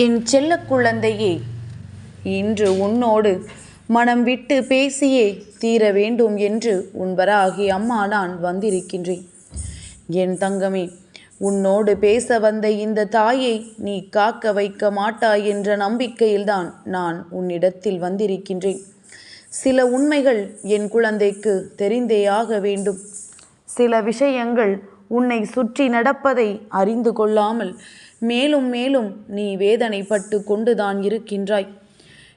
என் செல்ல குழந்தையே இன்று உன்னோடு மனம் விட்டு பேசியே தீர வேண்டும் என்று உன்பராகி அம்மா நான் வந்திருக்கின்றேன். என் தங்கமே உன்னோடு பேச வந்த இந்த தாயை நீ காக்க வைக்க மாட்டாய் என்ற நம்பிக்கையில்தான் நான் உன்னிடத்தில் வந்திருக்கின்றேன். சில உண்மைகள் என் குழந்தைக்கு தெரிந்தே ஆக வேண்டும். சில விஷயங்கள் உன்னை சுற்றி நடப்பதை அறிந்து கொள்ளாமல் மேலும் மேலும் நீ வேதனைப்பட்டு கொண்டுதான் இருக்கின்றாய்.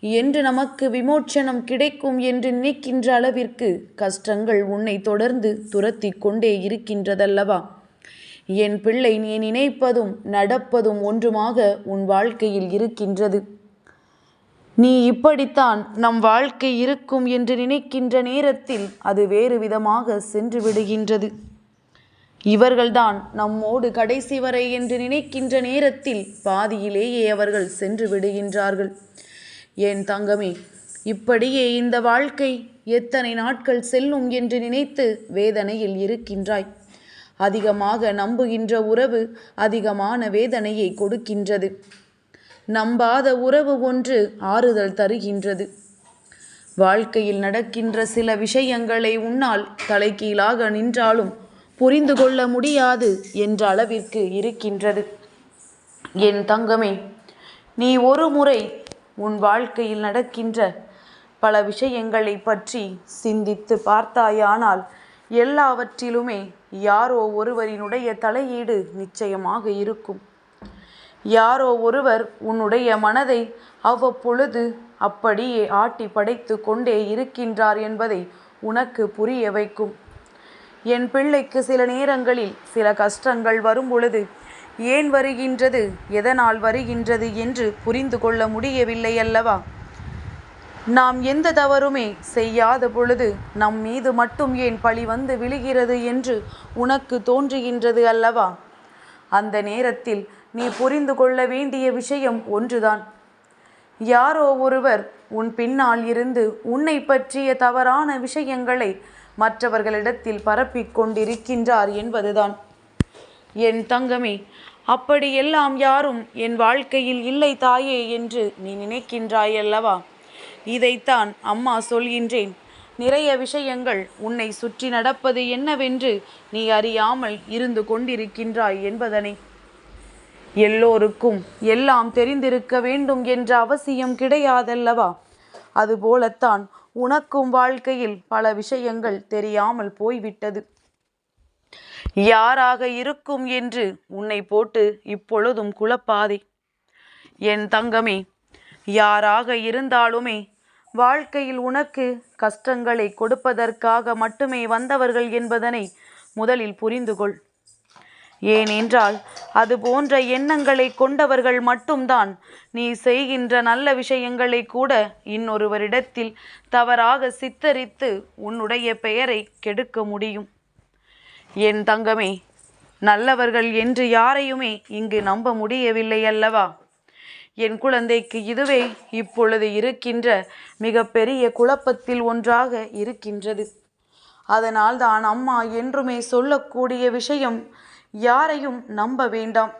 என்று நமக்கு விமோச்சனம் கிடைக்கும் என்று நினைக்கின்ற அளவிற்கு கஷ்டங்கள் உன்னை தொடர்ந்து துரத்தி கொண்டே இருக்கின்றதல்லவா? என் பிள்ளை நீ நினைப்பதும் நடப்பதும் ஒன்றுமாக உன் வாழ்க்கையில் இருக்கின்றது. நீ இப்படித்தான் நம் வாழ்க்கை இருக்கும் என்று நினைக்கின்ற நேரத்தில் அது வேறு விதமாக சென்று விடுகின்றது. இவர்கள்தான் நம்மோடு கடைசி வரை என்று நினைக்கின்ற நேரத்தில் பாதியிலேயே அவர்கள் சென்று விடுகின்றார்கள். என் தங்கமே இப்படியே இந்த வாழ்க்கை எத்தனை நாட்கள் செல்லும் என்று நினைத்து வேதனையில் இருக்கின்றாய்? அதிகமாக நம்புகின்ற உறவு அதிகமான வேதனையை கொடுக்கின்றது. நம்பாத உறவு ஒன்று ஆறுதல் தருகின்றது. வாழ்க்கையில் நடக்கின்ற சில விஷயங்களை உன்னால் தலைகீழாக நின்றாலும் புரிந்து கொள்ள முடியாது என்ற அளவிற்கு இருக்கின்றது. என் தங்கமே நீ ஒரு முறை உன் வாழ்க்கையில் நடக்கின்ற பல விஷயங்களை பற்றி சிந்தித்து பார்த்தாயானால் எல்லாவற்றிலுமே யாரோ ஒருவரினுடைய தலையீடு நிச்சயமாக இருக்கும். யாரோ ஒருவர் உன்னுடைய மனதை அவ்வப்பொழுது அப்படியே ஆட்டி படைத்து கொண்டே இருக்கின்றார் என்பதை உனக்கு புரிய வைக்கும். என் பிள்ளைக்கு சில நேரங்களில் சில கஷ்டங்கள் வரும் பொழுது ஏன் வருகின்றது எதனால் வருகின்றது என்று புரிந்து கொள்ள முடியவில்லை அல்லவா? நாம் எந்த தவறுமே செய்யாத பொழுது நம் மீது மட்டும் ஏன் பழி வந்து விழுகிறது என்று உனக்கு தோன்றுகின்றது அல்லவா? அந்த நேரத்தில் நீ புரிந்து கொள்ள வேண்டிய விஷயம் ஒன்றுதான். யாரோ ஒருவர் உன் பின்னால் இருந்து உன்னை பற்றிய தவறான விஷயங்களை மற்றவர்களிடத்தில் பரப்பிக் கொண்டிருக்கின்றார் என்பதுதான். என் தங்கமே அப்படியெல்லாம் யாரும் என் வாழ்க்கையில் இல்லை தாயே என்று நீ நினைக்கின்றாய் அல்லவா இதைத்தான் அம்மா சொல்கின்றேன். நிறைய விஷயங்கள் உன்னை சுற்றி நடப்பது என்னவென்று நீ அறியாமல் இருந்து கொண்டிருக்கின்றாய் என்பதனை. எல்லோருக்கும் எல்லாம் தெரிந்திருக்க வேண்டும் என்ற அவசியம் கிடையாதல்லவா? அதுபோலத்தான் உனக்கும் வாழ்க்கையில் பல விஷயங்கள் தெரியாமல் போய்விட்டது. யாராக இருக்கும் என்று உன்னை போட்டு இப்பொழுதும் குழப்பாதே. என் தங்கமே யாராக இருந்தாலுமே வாழ்க்கையில் உனக்கு கஷ்டங்களை கொடுப்பதற்காக மட்டுமே வந்தவர்கள் என்பதனை முதலில் புரிந்துகொள். ஏனென்றால் அது போன்ற எண்ணங்களை கொண்டவர்கள் மட்டும்தான். நீ செய்கின்ற நல்ல விஷயங்களை கூட இன்னொருவரிடத்தில் தவறாக சித்தரித்து உன்னுடைய பெயரை கெடுக்க முடியும். என் தங்கமே நல்லவர்கள் என்று யாரையுமே இங்கு நம்ப முடியவில்லை அல்லவா? என் குழந்தைக்கு இதுவே இப்பொழுது இருக்கின்ற மிகப்பெரிய குழப்பத்தில் ஒன்றாக இருக்கின்றது. அதனால் தான் அம்மா என்றுமே சொல்லக்கூடிய விஷயம் யாரையும் நம்ப வேண்டாம்.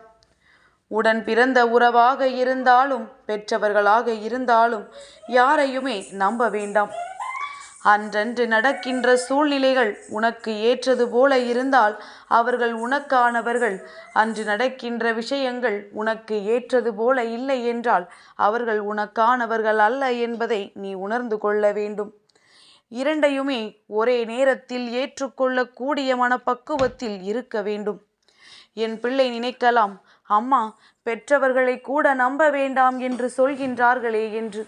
உடன் பிறந்த உறவாக இருந்தாலும் பெற்றவர்களாக இருந்தாலும் யாரையுமே நம்ப வேண்டாம். அன்றன்று நடக்கின்ற சூழ்நிலைகள் உனக்கு ஏற்றது போல இருந்தால் அவர்கள் உனக்கானவர்கள். அன்று நடக்கின்ற விஷயங்கள் உனக்கு ஏற்றது போல இல்லை என்றால் அவர்கள் உனக்கானவர்கள் அல்ல என்பதை நீ உணர்ந்து கொள்ள வேண்டும். இரண்டையுமே ஒரே நேரத்தில் ஏற்றுக்கொள்ளக்கூடிய மனப்பக்குவத்தில் இருக்க வேண்டும். என் பிள்ளை நினைக்கலாம். அம்மா பெற்றவர்களை கூட நம்ப வேண்டாம் என்று சொல்கின்றார்களே என்று.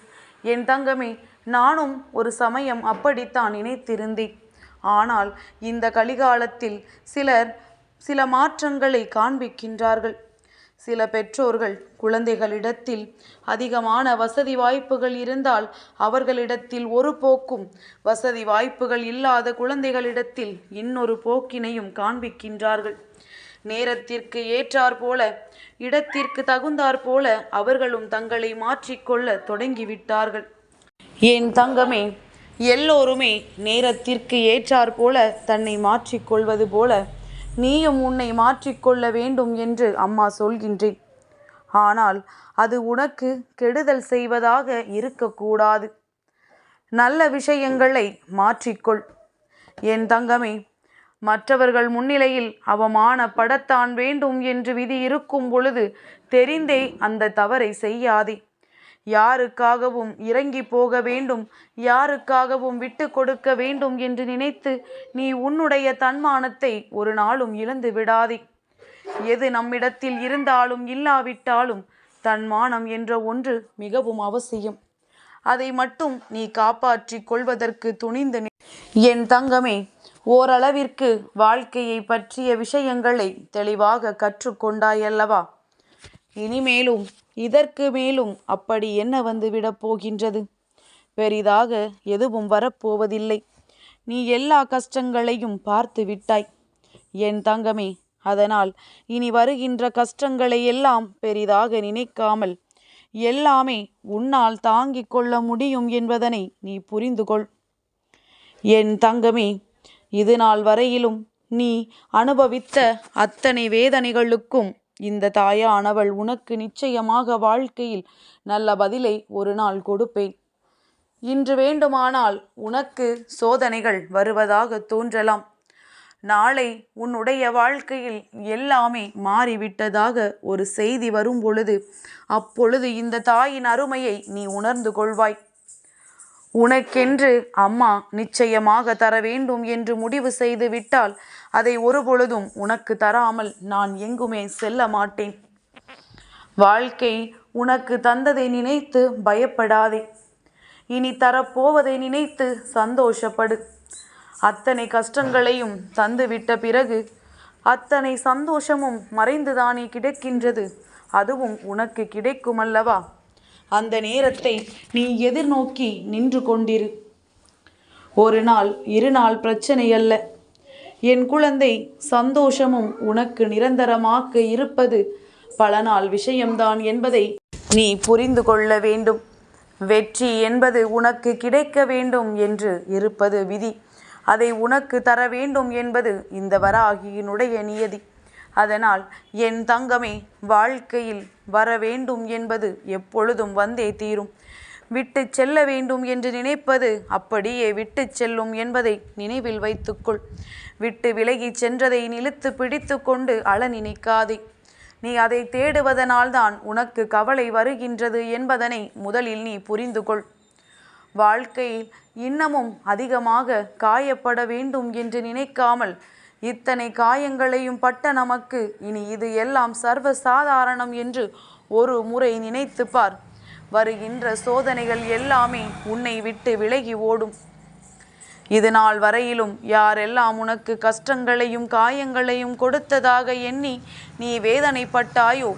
என் தங்கமே நானும் ஒரு சமயம் அப்படித்தான் நினைத்திருந்தேன். ஆனால் இந்த கலிகாலத்தில் சிலர் சில மாற்றங்களை காண்பிக்கின்றார்கள். சில பெற்றோர்கள் குழந்தைகளிடத்தில் அதிகமான வசதி வாய்ப்புகள் இருந்தால் அவர்களிடத்தில் ஒரு போக்கும் வசதி வாய்ப்புகள் இல்லாத குழந்தைகளிடத்தில் இன்னொரு போக்கினையும் காண்பிக்கின்றார்கள். நேரத்திற்கு ஏற்றாற் போல இடத்திற்கு தகுந்தாற் போல அவர்களும் தங்களை மாற்றிக்கொள்ள தொடங்கிவிட்டார்கள். என் தங்கமே எல்லோருமே நேரத்திற்கு ஏற்றாற் போல தன்னை மாற்றிக்கொள்வது போல நீயும் உன்னை மாற்றிக்கொள்ள வேண்டும் என்று அம்மா சொல்கின்றேன். ஆனால் அது உனக்கு கெடுதல் செய்வதாக இருக்கக்கூடாது. நல்ல விஷயங்களை மாற்றிக்கொள். என் தங்கமே மற்றவர்கள் முன்னிலையில் அவமானப்படத்தான் வேண்டும் என்று விதி இருக்கும் பொழுது தெரிந்தே அந்த தவறை செய்யாதே. யாருக்காகவும் இறங்கி போக வேண்டும் யாருக்காகவும் விட்டு கொடுக்க வேண்டும் என்று நினைத்து நீ உன்னுடைய தன்மானத்தை ஒரு நாளும் இழந்து விடாதே. எது நம்மிடத்தில் இருந்தாலும் இல்லாவிட்டாலும் தன்மானம் என்ற ஒன்று மிகவும் அவசியம். அதை மட்டும் நீ காப்பாற்றிக் கொள்வதற்கு துணிந்து என் தங்கமே ஓரளவிற்கு வாழ்க்கையை பற்றிய விஷயங்களை தெளிவாக கற்றுக்கொண்டாயல்லவா? இனிமேலும் இதற்கு மேலும் அப்படி என்ன வந்துவிடப் போகின்றது? பெரிதாக எதுவும் வரப்போவதில்லை. நீ எல்லா கஷ்டங்களையும் பார்த்து விட்டாய். என் தங்கமே அதனால் இனி வருகின்ற கஷ்டங்களை எல்லாம் பெரிதாக நினைக்காமல் எல்லாமே உன்னால் தாங்கிக் கொள்ள முடியும் என்பதனை நீ புரிந்து கொள் என் தங்கமே இது நாள் வரையிலும் நீ அனுபவித்த அத்தனை வேதனைகளுக்கும் இந்த தாயானவள் உனக்கு நிச்சயமாக வாழ்க்கையில் நல்ல பதிலை ஒரு நாள் கொடுப்பேன். இன்று வேண்டுமானால் உனக்கு சோதனைகள் வருவதாக தோன்றலாம். நாளை உன்னுடைய வாழ்க்கையில் எல்லாமே மாறிவிட்டதாக ஒரு செய்தி வரும் பொழுது அப்பொழுது இந்த தாயின் அருமையை நீ உணர்ந்து கொள்வாய். உனக்கென்று அம்மா நிச்சயமாக தர வேண்டும் என்று முடிவு செய்து விட்டால் அதை ஒருபொழுதும் உனக்கு தராமல் நான் எங்குமே செல்ல மாட்டேன். வாழ்க்கை உனக்கு தந்ததை நினைத்து பயப்படாதே. இனி தரப்போவதை நினைத்து சந்தோஷப்படு. அத்தனை கஷ்டங்களையும் தந்துவிட்ட பிறகு அத்தனை சந்தோஷமும் மறைந்துதானே கிடைக்கின்றது? அதுவும் உனக்கு கிடைக்குமல்லவா? அந்த நேரத்தை நீ எதிர்நோக்கி நின்று கொண்டிரு. ஒரு நாள் இரு நாள் பிரச்சனை அல்ல. என் குழந்தை சந்தோஷமும் உனக்கு நிரந்தரமாக இருப்பது பல நாள் விஷயம்தான் என்பதை நீ புரிந்து கொள்ள வேண்டும். வெற்றி என்பது உனக்கு கிடைக்க வேண்டும் என்று இருப்பது விதி. அதை உனக்கு தர வேண்டும் என்பது இந்த வராகியினுடைய நியதி. அதனால் என் தங்கமே வாழ்க்கையில் வர வேண்டும் என்பது எப்பொழுதும் வந்தே தீரும். விட்டு செல்ல வேண்டும் என்று நினைப்பது அப்படியே விட்டு செல்லும் என்பதை நினைவில் வைத்துக்கொள். விட்டு விலகிச் சென்றதை நிலுத்து பிடித்து கொண்டு அழ நினைக்காதே. நீ அதை தேடுவதனால்தான் உனக்கு கவலை வருகின்றது என்பதனை முதலில் நீ புரிந்து கொள். வாழ்க்கையில் இன்னமும் அதிகமாக காயப்பட வேண்டும் என்று நினைக்காமல் இத்தனை காயங்களையும் பட்ட நமக்கு இனி இது எல்லாம் சர்வ சாதாரணம் என்று ஒரு முறை நினைத்து பார். வருகின்ற சோதனைகள் எல்லாமே உன்னை விட்டு விலகி ஓடும். இது நாள் வரையிலும் யாரெல்லாம் உனக்கு கஷ்டங்களையும் காயங்களையும் கொடுத்ததாக எண்ணி நீ வேதனைப்பட்டாயோ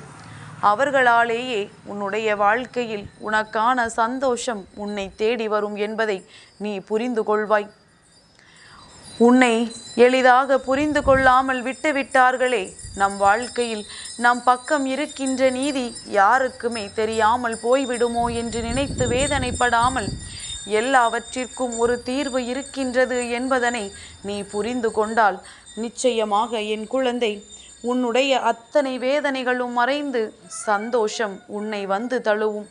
அவர்களாலேயே உன்னுடைய வாழ்க்கையில் உனக்கான சந்தோஷம் உன்னை தேடி வரும் என்பதை நீ புரிந்து கொள்வாய். உன்னை எளிதாக புரிந்து கொள்ளாமல் விட்டுவிட்டார்களே. நம் வாழ்க்கையில் நம் பக்கம் இருக்கின்ற நீதி யாருக்குமே தெரியாமல் போய்விடுமோ என்று நினைத்து வேதனைப்படாமல் எல்லாவற்றிற்கும் ஒரு தீர்வு இருக்கின்றது என்பதனை நீ புரிந்து கொண்டால் நிச்சயமாக என் குழந்தை உன்னுடைய அத்தனை வேதனைகளும் மறைந்து சந்தோஷம் உன்னை வந்து தழுவும்.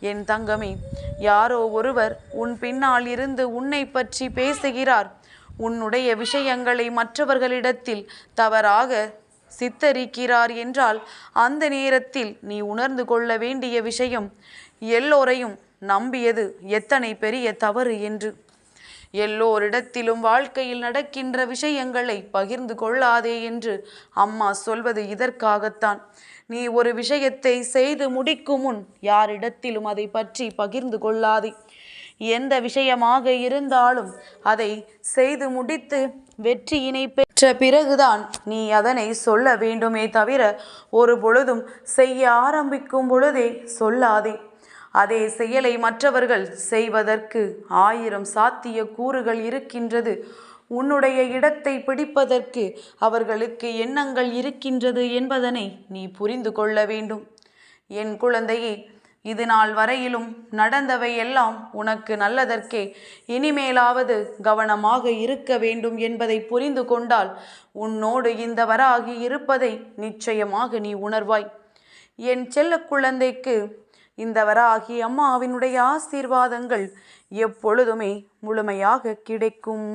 என் தங்கமே யாரோ ஒருவர் உன் பின்னால் இருந்து உன்னை பற்றி பேசுகிறார். உன்னுடைய விஷயங்களை மற்றவர்களிடத்தில் தவறாக சித்தரிக்கிறார் என்றால் அந்த நேரத்தில் நீ உணர்ந்து கொள்ள வேண்டிய விஷயம் எல்லோரையும் நம்பியது எத்தனை பெரிய தவறு என்று. எல்லோரிடத்திலும் வாழ்க்கையில் நடக்கின்ற விஷயங்களை பகிர்ந்து கொள்ளாதே என்று அம்மா சொல்வது இதற்காகத்தான். நீ ஒரு விஷயத்தை செய்து முடிக்கும் முன் யாரிடத்திலும் அதை பற்றி பகிர்ந்து கொள்ளாதே. எந்த விஷயமாக இருந்தாலும் அதை செய்து முடித்து வெற்றியினை பெற்ற பிறகுதான் நீ அதனை சொல்ல வேண்டுமே தவிர ஒரு பொழுதும் செய்ய ஆரம்பிக்கும் பொழுதே சொல்லாதே. அதே செயலை மற்றவர்கள் செய்வதற்கு ஆயிரம் சாத்திய கூறுகள் இருக்கின்றது. உன்னுடைய இடத்தை பிடிப்பதற்கு அவர்களுக்கு எண்ணங்கள் இருக்கின்றது என்பதனை நீ புரிந்து கொள்ள வேண்டும். என் குழந்தையை இது நாள் வரையிலும் நடந்தவை எல்லாம் உனக்கு நல்லதற்கே. இனிமேலாவது கவனமாக இருக்க வேண்டும் என்பதை புரிந்து கொண்டால் உன்னோடு இந்த வராகி இருப்பதை நிச்சயமாக நீ உணர்வாய். என் செல்ல குழந்தைக்கு இந்த வராகி அம்மாவினுடைய ஆசீர்வாதங்கள் எப்பொழுதுமே முழுமையாக கிடைக்கும்.